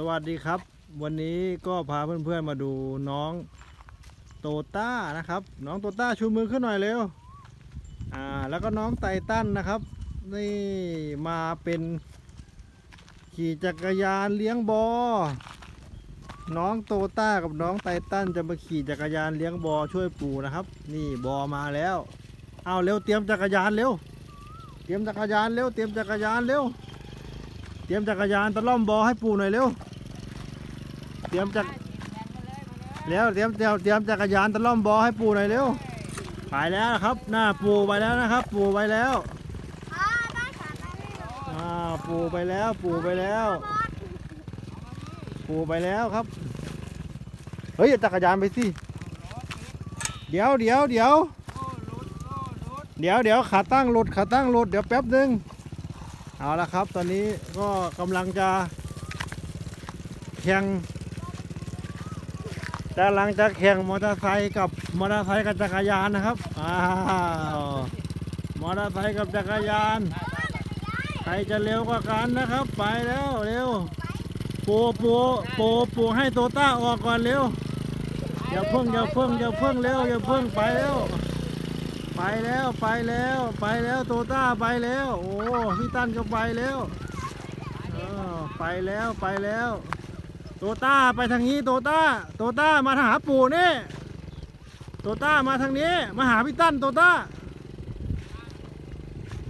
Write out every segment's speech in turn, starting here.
สวัสดีครับ วันนี้ก็พาเพื่อนๆมาดูน้องโตต้านะครับ น้องโตต้าชูมือขึ้นหน่อยเร็วอ่าแล้วก็น้องไตตันนะครับ นี่มาเป็นขี่จักรยานเลี้ยงบอ น้องโตต้ากับน้องไตตันจะมาขี่จักรยานเลี้ยงบอช่วยปู่นะครับ นี่บอมาแล้วเอาเร็วเตรียมจักรยานเร็ว เตรียมจักรยานเร็วเตรียมจักรยานเร็ว เตรียมจักรยานตะล่อมบอให้ปู่หน่อยเร็ว เตรียมจักรแล้วเตรียมเตรียมเตรียมจักรยานตะล่อมบอให้ปู่หน่อยเร็ว ไปแล้วนะครับ หน้าปู่ไปแล้วนะครับ ปู่ไปแล้วอ่าปู่ไปแล้ว ปู่ไปแล้ว ปู่ไปแล้วครับ เฮ้ยจักรยานไปสิ เดี๋ยวเดี๋ยวเดี๋ยวเดี๋ยวเดี๋ยวขาตั้งหลุดขาตั้งหลุดเดี๋ยวแป๊บหนึง เอาละครับ ตอนนี้ก็กำลังจะแข่งกำลังจะแข่งมอเตอร์ไซค์กับมอเตอร์ไซค์กับจักรยานนะครับอ้าวมอเตอร์ไซค์กับจักรยานใครจะเร็วกว่ากันนะครับ ไปแล้วเร็วปูปูปูปูให้โตต้าออกก่อนเร็วอย่าเพิ่งอย่าเพิ่งอย่าเพิ่งเร็วอย่าเพิ่งไปแล้ว ไปแล้วไปแล้วไปแล้วโตต้าไปแล้ว โอ้พี่ตั้นก็ไปแล้วเออไปแล้วไปแล้ว โตต้าไปทางนี้โตต้าโตต้ามาหาปู่นี่โตต้ามาทางนี้มาหาพี่ตั้นโตต้า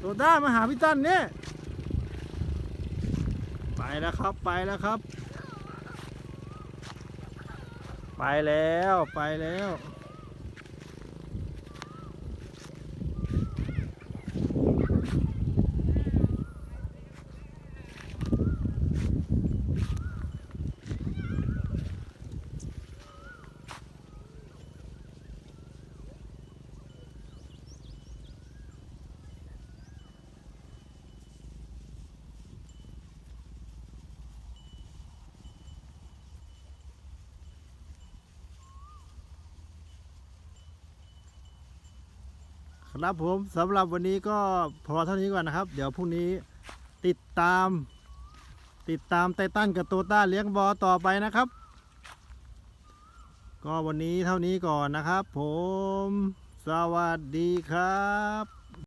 โตต้ามาหาพี่ตั้นนี่ไปแล้วครับไปแล้วครับ ไปแล้วไปแล้ว ครับผมสำหรับวันนี้ก็พอเท่านี้ก่อนนะครับ เดี๋ยวพรุ่งนี้ติดตาม ติดตามไททันกับโตต้าเลี้ยงบอต่อไปนะครับ ก็วันนี้เท่านี้ก่อนนะครับ ผม สวัสดีครับ